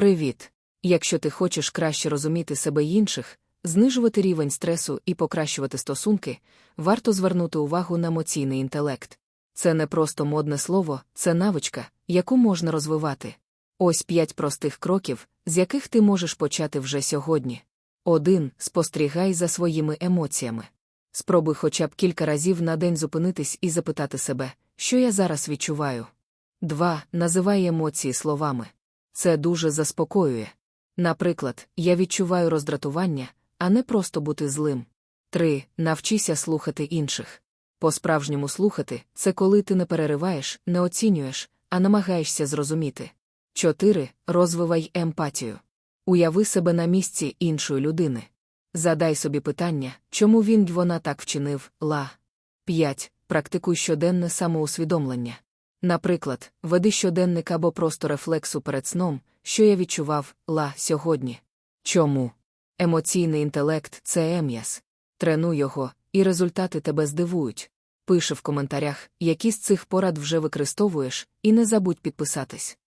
Привіт! Якщо ти хочеш краще розуміти себе й інших, знижувати рівень стресу і покращувати стосунки, варто звернути увагу на емоційний інтелект. Це не просто модне слово, це навичка, яку можна розвивати. Ось п'ять простих кроків, з яких ти можеш почати вже сьогодні. 1. Спостерігай за своїми емоціями. Спробуй хоча б кілька разів на день зупинитись і запитати себе, що я зараз відчуваю. 2. Називай емоції словами. Це дуже заспокоює. Наприклад, я відчуваю роздратування, а не просто бути злим. 3. Навчися слухати інших. По-справжньому слухати це коли ти не перериваєш, не оцінюєш, а намагаєшся зрозуміти. 4. Розвивай емпатію. Уяви себе на місці іншої людини. Задай собі питання, чому він вона так вчинив, ла. 5. Практикуй щоденне самоусвідомлення. Наприклад, веди щоденник або просто рефлексу перед сном, що я відчував, ла, сьогодні. Чому? Емоційний інтелект це ем'яс. Тренуй його, і результати тебе здивують. Пиши в коментарях, які з цих порад вже використовуєш, і не забудь підписатись.